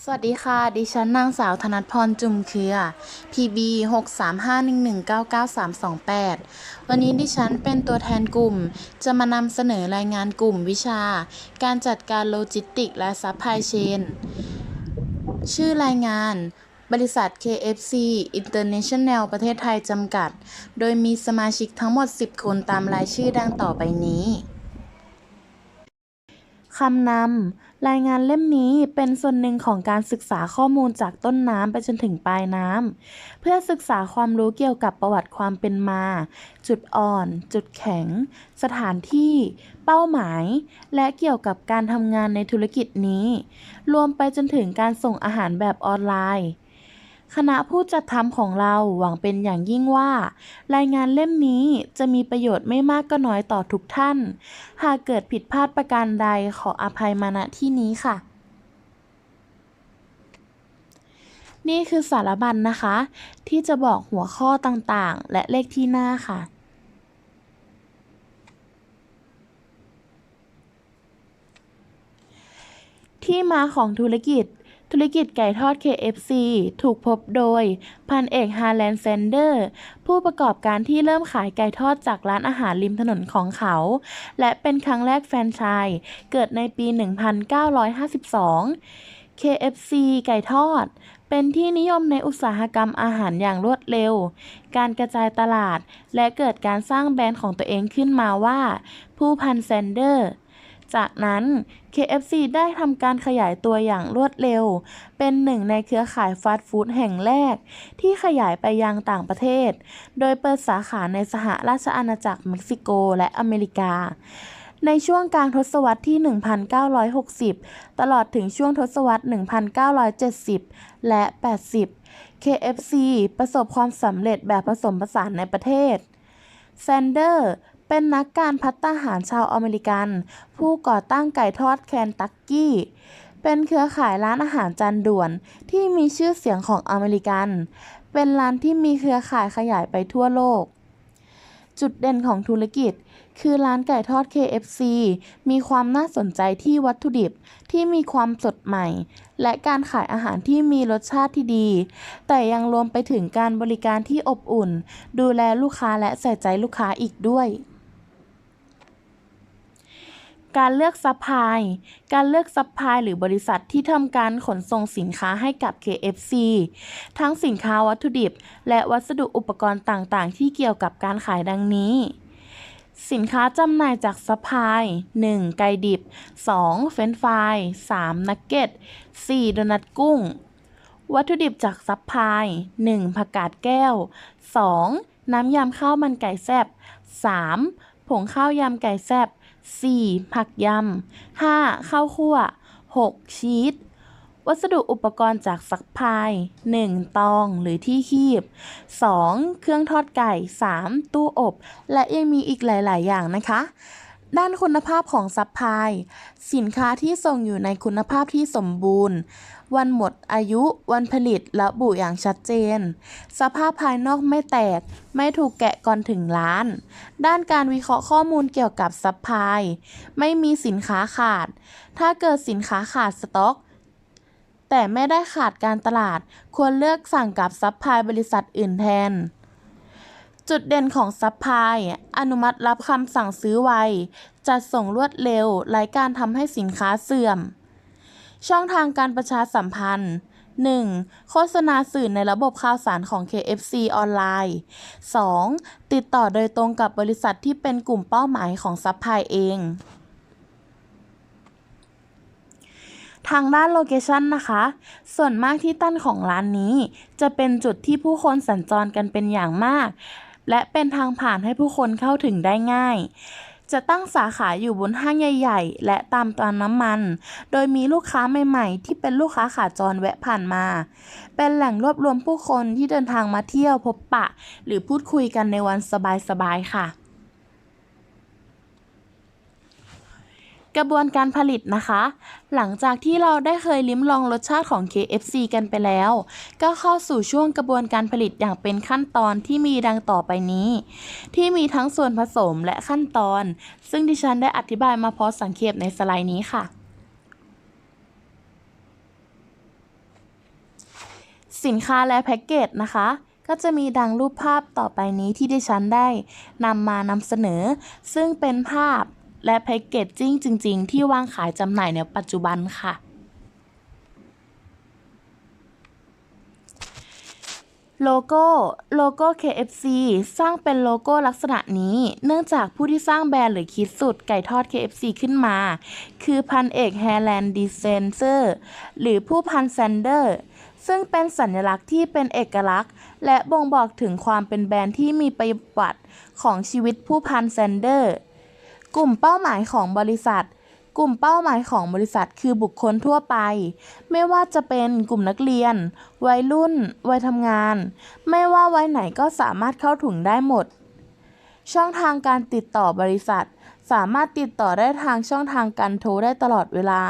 สวัสดีค่ะ ดิฉันนางสาวธนัทพรจุมเครือ PB 635119938 วันนี้ดิฉันเป็นตัวแทนกลุ่ม จะมานำเสนอรายงานกลุ่มวิชา การจัดการโลจิสติกและซัพพลายเชน ชื่อรายงานบริษัท KFC International ประเทศไทยจำกัด โดยมีสมาชิกทั้งหมด 10 คนตามรายชื่อดังต่อไปนี้ คำนำ รายงานเล่มนี้เป็นส่วนหนึ่งของการศึกษาข้อมูลจากต้นน้ำไปจนถึงปลายน้ำ เพื่อศึกษาความรู้เกี่ยวกับประวัติความเป็นมา จุดอ่อน จุดแข็ง สถานที่ เป้าหมาย และเกี่ยวกับการทำงานในธุรกิจนี้ รวมไปจนถึงการส่งอาหารแบบออนไลน์ คณะผู้จัดทำของเราหวังเป็นอย่างยิ่งว่า รายงานเล่มนี้จะมีประโยชน์ไม่มากก็น้อยต่อทุกท่าน หากเกิดผิดพลาดประการใดขออภัยมาณที่นี้ค่ะ นี่คือสารบัญนะคะ ที่จะบอกหัวข้อต่างๆ และเลขที่หน้าค่ะที่มาของธุรกิจ ธุรกิจไก่ทอด KFC ถูกพบโดย พันเอกฮาแลนด์แซนเดอร์ ผู้ประกอบการที่เริ่มขายไก่ทอดจากร้านอาหารริมถนนของเขา และเป็นครั้งแรกแฟรนไชส์เกิดในปี 1952 KFC ไก่ทอดเป็นที่นิยมในอุตสาหกรรมอาหารอย่างรวดเร็ว การกระจายตลาด และเกิดการสร้างแบรนด์ของตัวเองขึ้นมาว่า ผู้พันแซนเดอร์ จากนั้น KFC ได้ทำการขยายตัวอย่างรวดเร็ว เป็นหนึ่งในเครือข่ายฟาสต์ฟู้ดแห่งแรก ที่ขยายไปยังต่างประเทศ โดยเปิดสาขาในสหราชอาณาจักรเม็กซิโกและอเมริกา ในช่วงกลางทศวรรษที่ 1960 ตลอดถึงช่วงทศวรรษ 1970 และ 80 KFC ประสบความสำเร็จแบบผสมผสานในประเทศแซนเดอร์ เป็นนักการพัฒนาหารชาวอเมริกัน ผู้ก่อตั้งไก่ทอดแคนตักกี้ เป็นเครือข่ายร้านอาหารจานด่วนที่มีชื่อเสียงของอเมริกัน เป็นร้านที่มีเครือข่ายขยายไปทั่วโลก จุดเด่นของธุรกิจ คือร้านไก่ทอด KFC มีความน่าสนใจที่วัตถุดิบที่มีความสดใหม่ และการขายอาหารที่มีรสชาติที่ดี แต่ยังรวมไปถึงการบริการที่อบอุ่น ดูแลลูกค้าและใส่ใจลูกค้าอีกด้วย การเลือกซัพพลาย การเลือกซัพพลายหรือบริษัทที่ทำการขนส่งสินค้าให้กับ KFC ทั้งสินค้าวัตถุดิบ และวัสดุอุปกรณ์ต่างๆ ที่เกี่ยวกับการขายดังนี้ สินค้าจำหน่ายจากซัพพลาย 1. ไก่ดิบ 2. เฟรนฟราย 3. นักเก็ต 4. โดนัทกุ้ง วัตถุดิบจากซัพพลาย 1. ผักกาดแก้ว 2. น้ำยำข้าวมันไก่แซ่บ 3. ผงข้าวยำไก่แซ่บ 4. ผักยำ 5. ข้าวคั่ว 6. ชีสวัสดุอุปกรณ์จากซักพาย 1. ตองหรือที่คีบ 2. เครื่องทอดไก่ 3. ตู้อบ และยังมีอีกหลาย ๆ อย่างนะคะ ด้านคุณภาพของซัพพลาย สินค้าที่ส่งอยู่ในคุณภาพที่สมบูรณ์ วันหมดอายุ วันผลิตระบุอย่างชัดเจน สภาพภายนอกไม่แตก ไม่ถูกแกะก่อนถึงร้าน ด้านการวิเคราะห์ข้อมูลเกี่ยวกับซัพพลาย ไม่มีสินค้าขาด ถ้าเกิดสินค้าขาดสต็อก แต่ไม่ได้ขาดการตลาด ควรเลือกสั่งกับซัพพลายบริษัทอื่นแทน จุดเด่นของซัพพลายอนุมัติรับคำสั่งซื้อไว จัดส่งรวดเร็วไร้การทำให้สินค้าเสื่อม ช่องทางการประชาสัมพันธ์ 1. โฆษณาสื่อในระบบข่าวสารของ KFC ออนไลน์ 2. ติดต่อโดยตรงกับบริษัทที่เป็นกลุ่มเป้าหมายของซัพพลายเอง ทางด้านโลเคชันนะคะ ส่วนมากที่ตั้งของร้านนี้ จะเป็นจุดที่ผู้คนสัญจรกันเป็นอย่างมาก และเป็นทางผ่านให้ผู้คนเข้าถึงได้ง่าย จะตั้งสาขาอยู่บนห้างใหญ่ ๆ และตามตามน้ำมัน โดยมีลูกค้าใหม่ๆ ที่เป็นลูกค้าขาจรแวะผ่านมา เป็นแหล่งรวบรวมผู้คนที่เดินทางมาเที่ยวพบปะ หรือพูดคุยกันในวันสบายๆค่ะ กระบวนการผลิตนะคะ หลังจากที่เราได้เคยลิ้มลองรสชาติของ KFC กันไปแล้ว ก็เข้าสู่ช่วงกระบวนการผลิตอย่างเป็นขั้นตอนที่มีดังต่อไปนี้ ที่มีทั้งส่วนผสมและขั้นตอน ซึ่งดิฉันได้อธิบายมาพอสังเขปในสไลด์นี้ค่ะสินค้าและแพ็กเกจนะคะ ก็จะมีดังรูปภาพต่อไปนี้ที่ดิฉันได้นำมานำเสนอ ซึ่งเป็นภาพ และแพ็กเกจจิ้งจริง ๆ ที่วางขายจำหน่ายในปัจจุบันค่ะ โลโก้โลโก้ KFC สร้างเป็นโลโก้ลักษณะนี้ เนื่องจากผู้ที่สร้างแบรนด์หรือคิดสูตรไก่ทอด KFC ขึ้นมา คือพันเอกแฮร์แลนด์ดีเซนเซอร์หรือผู้พันแซนเดอร์ซึ่งเป็นสัญลักษณ์ที่เป็นเอกลักษณ์ และบ่งบอกถึงความเป็นแบรนด์ที่มีประวัติของชีวิตผู้พันแซนเดอร์ กลุ่มเป้าหมายของบริษัท กลุ่มเป้าหมายของบริษัทคือบุคคลทั่วไป ไม่ว่าจะเป็นกลุ่มนักเรียน วัยรุ่น วัยทำงาน ไม่ว่าวัยไหนก็สามารถเข้าถึงได้หมด ช่องทางการติดต่อบริษัท สามารถติดต่อได้ทางช่องทางการโทรได้ตลอดเวลา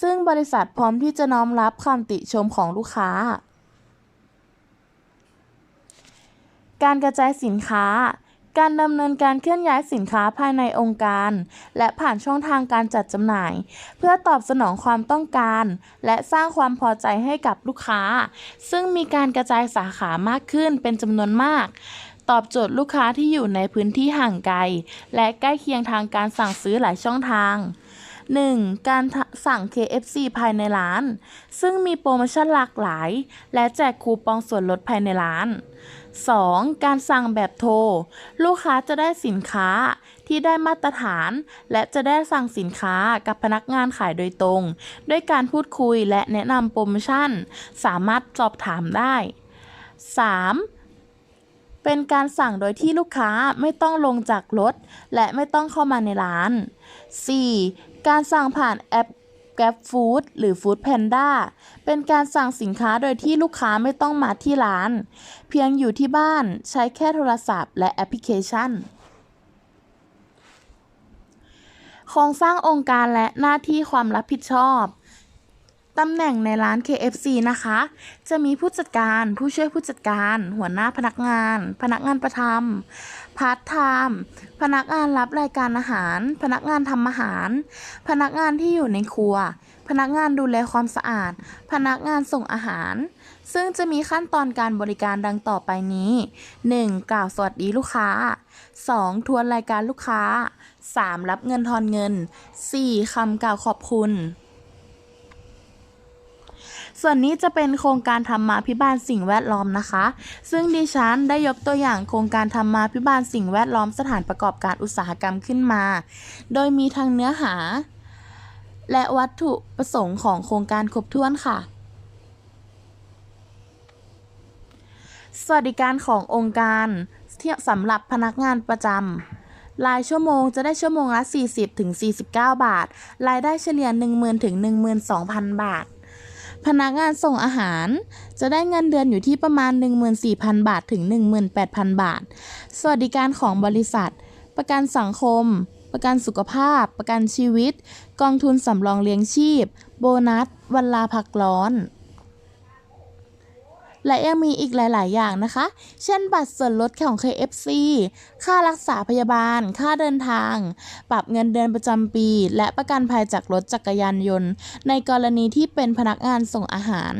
ซึ่งบริษัทพร้อมที่จะน้อมรับคำติชมของลูกค้าการกระจายสินค้า การดำเนินการเคลื่อนย้ายสินค้าภายในองค์การ และผ่านช่องทางการจัดจำหน่าย เพื่อตอบสนองความต้องการ และสร้างความพอใจให้กับลูกค้า ซึ่งมีการกระจายสาขามากขึ้นเป็นจำนวนมาก ตอบโจทย์ลูกค้าที่อยู่ในพื้นที่ห่างไกล และใกล้เคียงทางการสั่งซื้อหลายช่องทาง 1. การสั่ง KFC ภายในร้าน ซึ่งมีโปรโมชั่นหลากหลาย และแจกคูปองส่วนลดภายในร้าน 2. การสั่งแบบโทร ลูกค้าจะได้สินค้าที่ได้มาตรฐาน และจะได้สั่งสินค้ากับพนักงานขายโดยตรง ด้วยการพูดคุยและแนะนำโปรโมชั่น สามารถสอบถามได้ 3. เป็นการสั่งโดยที่ลูกค้าไม่ต้องลงจากรถ และไม่ต้องเข้ามาในร้าน 4. การสั่งผ่านแอป Grab Food หรือ Food Panda เป็นการสั่งสินค้าโดยที่ลูกค้าไม่ต้องมาที่ร้าน เพียงอยู่ที่บ้านใช้แค่โทรศัพท์และแอปพลิเคชัน โครงสร้างองค์การและหน้าที่ความรับผิดชอบ ตำแหน่งในร้าน KFC นะคะ จะมีผู้จัดการ ผู้ช่วยผู้จัดการ หัวหน้าพนักงาน พนักงานประจำพาร์ทไทม์ พนักงานรับรายการอาหาร พนักงานทำอาหาร พนักงานที่อยู่ในครัว พนักงานดูแลความสะอาด พนักงานส่งอาหาร ซึ่งจะมีขั้นตอนการบริการดังต่อไปนี้ 1. กล่าวสวัสดีลูกค้า 2. ทวนรายการลูกค้า 3. รับเงินทอนเงิน 4. คำกล่าวขอบคุณ ส่วนนี้จะเป็นโครงการธรรมาพิบาลสิ่งแวดล้อมนะคะ ซึ่งดิฉันได้ยกตัวอย่างโครงการธรรมาพิบาลสิ่งแวดล้อมสถานประกอบการอุตสาหกรรมขึ้นมา โดยมีทั้งเนื้อหา และวัตถุประสงค์ของโครงการครบถ้วนค่ะสวัสดิการขององค์การที่สำหรับพนักงานประจำ รายชั่วโมงจะได้ชั่วโมงละ 40ถึง49 บาท รายได้เฉลี่ย 10,000 ถึง 12,000 บาท พนักงานส่งอาหาร จะได้เงินเดือนอยู่ที่ประมาณ 14,000 บาทถึง 18,000 บาท สวัสดิการของบริษัท ประกันสังคม ประกันสุขภาพ ประกันชีวิต กองทุนสำรองเลี้ยงชีพ โบนัส วันลาพักร้อน และยังมีอีกหลาย ๆ อย่างนะคะ เช่นบัตรส่วนลดของ KFC ค่ารักษาพยาบาล ค่าเดินทาง ปรับเงินเดือนประจำปี และประกันภัยจากรถจักรยานยนต์ ในกรณีที่เป็นพนักงานส่งอาหาร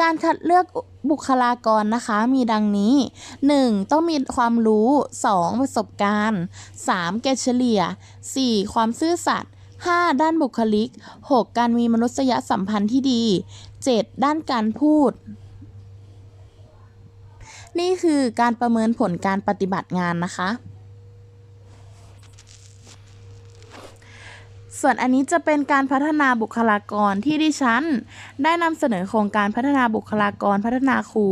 การคัดเลือกบุคลากรนะคะ มีดังนี้ 1. ต้องมีความรู้ 2. ประสบการณ์ 3. เกรดเฉลี่ย 4. ความซื่อสัตย์ 5. ด้านบุคลิก 6. การมีมนุษยสัมพันธ์ที่ดี 7. ด้านการพูด นี่คือการประเมินผลการปฏิบัติงานนะคะ ส่วนอันนี้จะเป็นการพัฒนาบุคลากรที่ดิฉัน ได้นำเสนอโครงการพัฒนาบุคลากรพัฒนาครู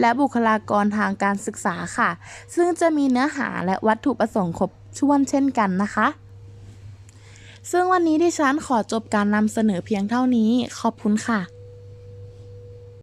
และบุคลากรทางการศึกษาค่ะ ซึ่งจะมีเนื้อหาและวัตถุประสงค์ครบถ้วนเช่นกันนะคะ ซึ่งวันนี้ดิฉันขอจบการนำเสนอเพียงเท่านี้ ขอบคุณค่ะ